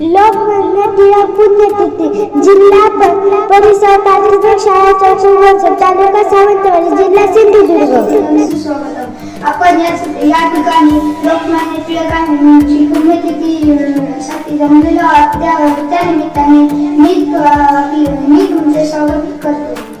लोकमान्य टिळक पुण्यतिथी जिल्हा परिसर तांत्रिक शाळा चौसुवर्ग तालुका सावंतवाडी जिल्हा सिंधुदुर्ग. आपण या ठिकाणी लोकमान्य टिळकांची पुण्यतिथी साठी जमलेलो आहोत. त्या निमित्ताने मी मी तुमचे स्वागत करतो.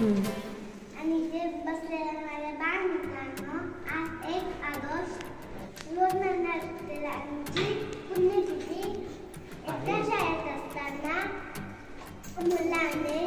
आणि ते बसलेल्या माझ्या बाळ मित्रांनो आज एक ऑगस्ट लोणारला आमची पुण्यतिथी एकट्या शाळेत असताना मुलांनी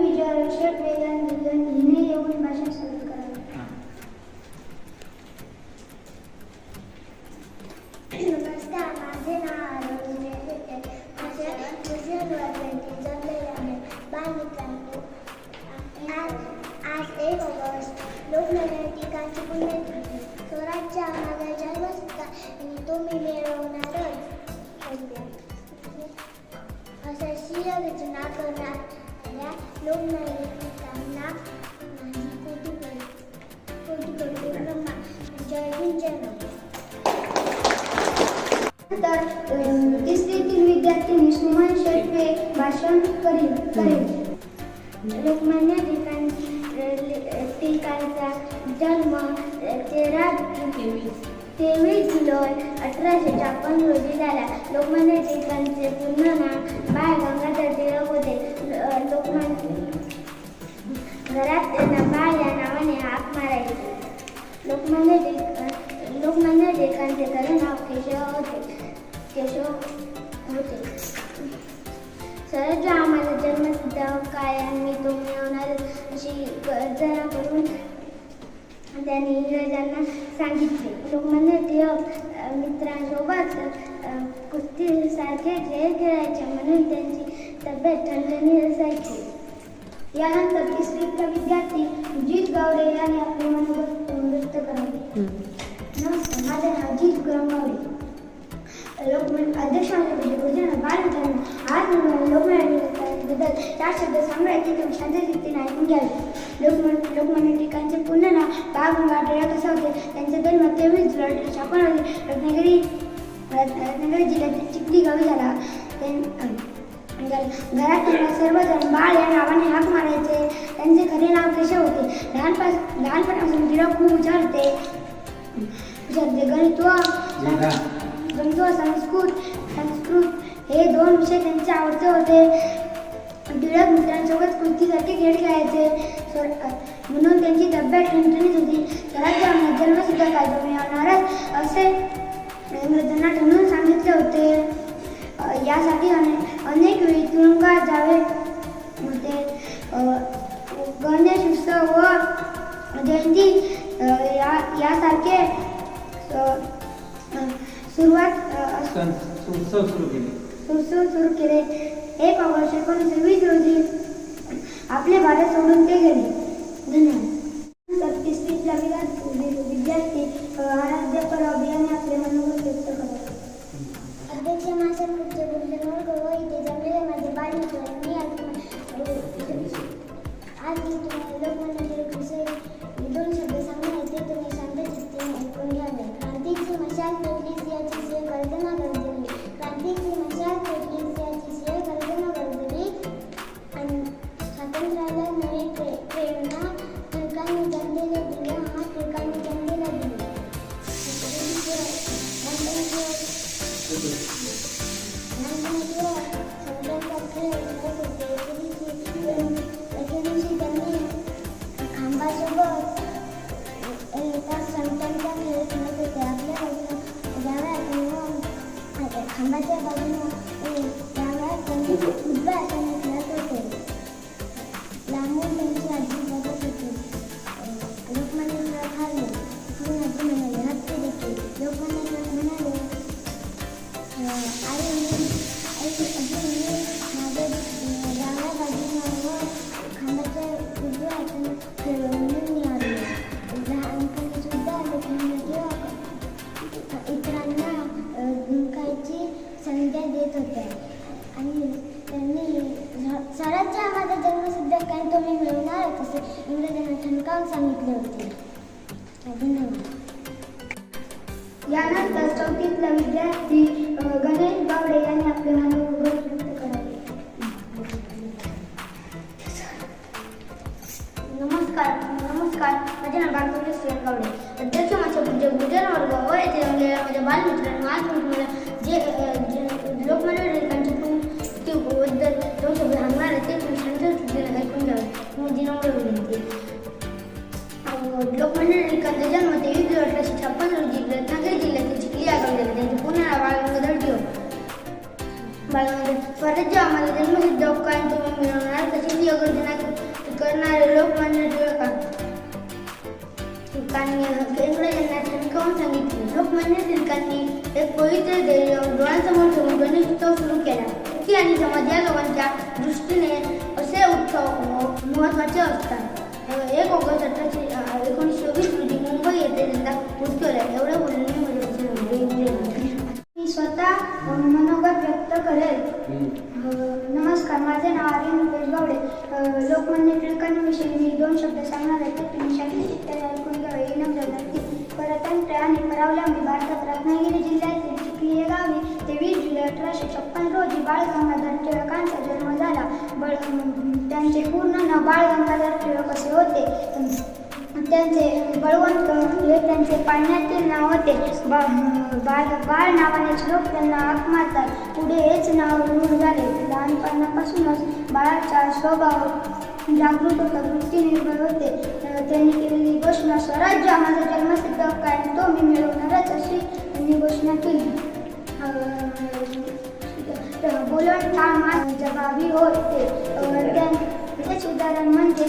उपाययोजना करणाऱ्या लोकनायिकांना माझी कोटी कोटी कोटी ब्रह्मा जय हिंद जय तर तिसरीतील विद्यार्थ्यांनी सुमन शेटवे भाषण करेल करेल लोकमान्य टिकाण टिकाणचा जन्म तेरा तेवीस दोन अठराशे छप्पन रोजी झाला. लोकमान्य टिळकांचे पूर्ण नाव बाळ गंगाधर टिळक होते. लोकमान्य घरात त्यांना बाळ या नावाने हाक मारायची. लोकमान्य टिळक लोकमान्य टिळकांचे खरे नाव केशव होते. केशव होते. सरळ आम्हाला जन्मसिद्ध काय आणि तो मिळवणार अशी गर्जना करून त्यांनी इंग्रजांना सांगितले. लोकमान्य टिळक मित्रांसोबत कुस्तीसारखे खेळ खेळायचे म्हणून त्यांची तब्येत ठणठणीत असायची यानंतर तिसरीतला विद्यार्थी जित गावडे यांनी आपले मनोगत व्यक्त करावे नमस्कार माझे नाव जित गावडे लोकमन अध्यक्षांच्या भोजन बालमित्रांनो आज लोकमान्य चार शब्द सांगायचे शांतचित्तीने ऐकून घ्यावे लोकमन लोकमान्य टिकांचे पूर्ण नाव बाळ गंगाधर टिळक असं होते त्यांचा जन्म तेवीस जुलै छप्पन रोजी रत्नागिरी रत्न- रत्नागिरी जिल्ह्यातील चिखली गावी झाला. त्यां- घ- घरात त्यांना सर्वजण बाळ या नावाने हाक मारायचे. त्यांचे खरे नाव केशव होते. लहानपास लहानपणापासून टिळक खूप होते हुशार होते गणित गणित व संस्कृत संस्कृत हे दोन विषय त्यांचे आवडते होते. टिळक मित्रांसोबत कुस्तीसाठी खेळ खेळायचे. म्हणून त्यांची तब्येत ठणठणीत होती. स्वराज्य जन्मसिद्ध कायदा मिळवणारच असे इंग्रजांना ठरवून सांगितले होते. यासाठी अनेक अनेक वेळी तुरुंगात जावे होते. गणेश उत्सव व जयंती या यासारखे सुरुवात उत्सव सुरू केले. उत्सव सुरू केले. एक ऑगस्ट एकोणीसशे वीस रोजी आपले भारत सोडून ते गेले. धन्यवाद. विद्यार्थी आराध्य पर अभियान 再见了 व माझ्या बालमित्रांनो आज मी तुम्हाला जे लोकमान्य टिळकांच्या बद्दल दोन शब्द सांगणार आहे ते तुम्ही शांत चित्ताने ऐकून घ्यावे माझी नम्र विनंती लोकमान्य टिळकांचा जन्म तेवीस जुलै अठराशे छप्पन रोजी रत्नागिरी जिल्ह्यातील चिखली या गावी झाला त्यांचे पूर्ण नाव बाळगंगाधर टिळक बाळगंगाधर स्वराज्य आम्हाला जन्मसिद्ध हक्क तुम्ही मिळवणार तशीच योगर्जना करणारे लोकमान्य टिळकांनी यांना ठणकावून सांगितले? लोकमान्य टिळकांनी एक पवित्र धैर्य डोळ्यासमोर ठेवून गणेश उत्सव सुरू केला. की आणि समाज या दोघांच्या दृष्टीने असे उत्सव महत्त्वाचे असतात. एक ऑगस्ट अठराशे एकोणीसशे वीस रोजी मुंबई येथे त्यांचा मृत्यू झाला. एवढं बोलणे मी मी स्वतः मनोगत व्यक्त करेल. नमस्कार. माझे नाव आर्यन रुपेश गावडे. लोकमान्य टिळकांविषयी मी दोन शब्द सांगणार आहे. तर तुम्ही शांती ऐकून घ्यावे परतंत्र भारतात रत्नागिरी जिल्ह्यातील चिखली हे गावी तेवीस जुलै अठराशे छप्पन रोजी बाळ गंगाधर टिळकांचा जन्म झाला. बळ त्यांचे पूर्ण नाव बाळ गंगाधर टिळक असे होते. त्यांचे बळवंत हे त्यांचे पाळण्यातील नाव होते. बा बाळ बाळ नावानेच लोक त्यांना हाक मारतात पुढे हेच नाव रूढ झाले. लहानपणापासूनच बाळाचा स्वभाव जागृत होता वृत्ती निर्भर होते त्यांनी केलेली घोषणा स्वराज्य माझा जन्मसिद्ध काय तो मी मिळवणारच अशी त्यांनी घोषणा केली. बोलण काम जबाबी होते. त्याचे उदाहरण म्हणजे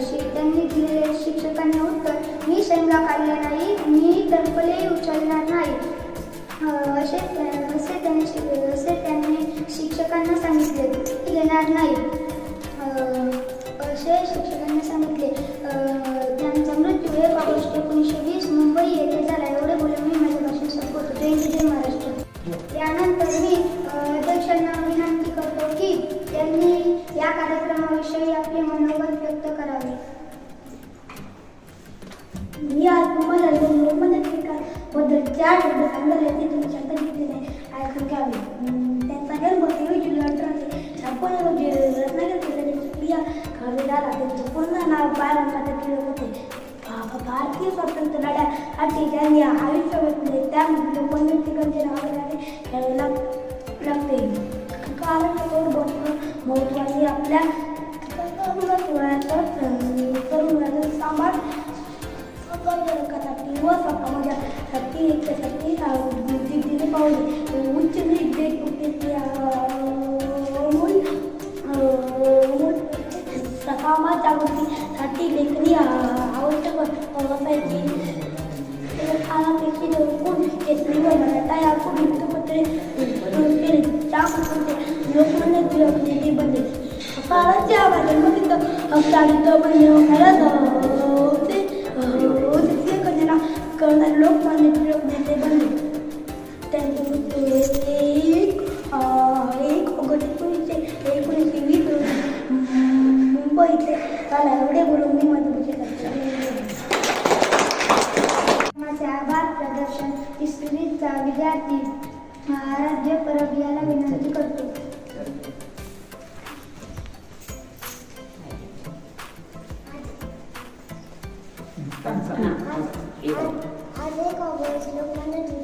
शि- त्यांनी दिलेले शिक्षकांना उत्तर मी शेंगा काढल्या नाही मी टरपले उचलणार नाही. असे असे त्यांनी असे त्यांनी शिक्षकांना सांगितले येणार नाही असे शिक्षकांना सांगितले त्यांचा मृत्यू एक ऑगस्ट एकोणीसशे वीस मुंबई येथे झाला एवढे बोलून मी माझे भाषण संपवतो. जय जय महाराष्ट्र. यानंतर मी अध्यक्षांना विनंती करतो की त्यांनी या कार्यक्रमाविषयी आपले मनोगत व्यक्त करावे. मी आज तुम्हाला लोकमत बद्दल चार शब्द सांगणार आहे भारतीय स्वातंत्र्य लढ्यासाठी त्यांनी आयुष्य वेचले त्यामध्ये लोकनृत्यकांचे नाव घेणारे घ्यावे लागते. कारण महत्त्वाचे आपल्या तरुणाचं तरुणाचं सांभाळ करण्यासाठी व समाजासाठी एकसाठी जिद्दीने पावले उच्च जागृतीसाठी लेखणी लोकमान्य टिळक नेते बनले मग तिथं हक्काळीत खरंच होते आज एक ऑगस्ट लोकमान्य टिळकांची पुण्यतिथी तुम्ही सर्व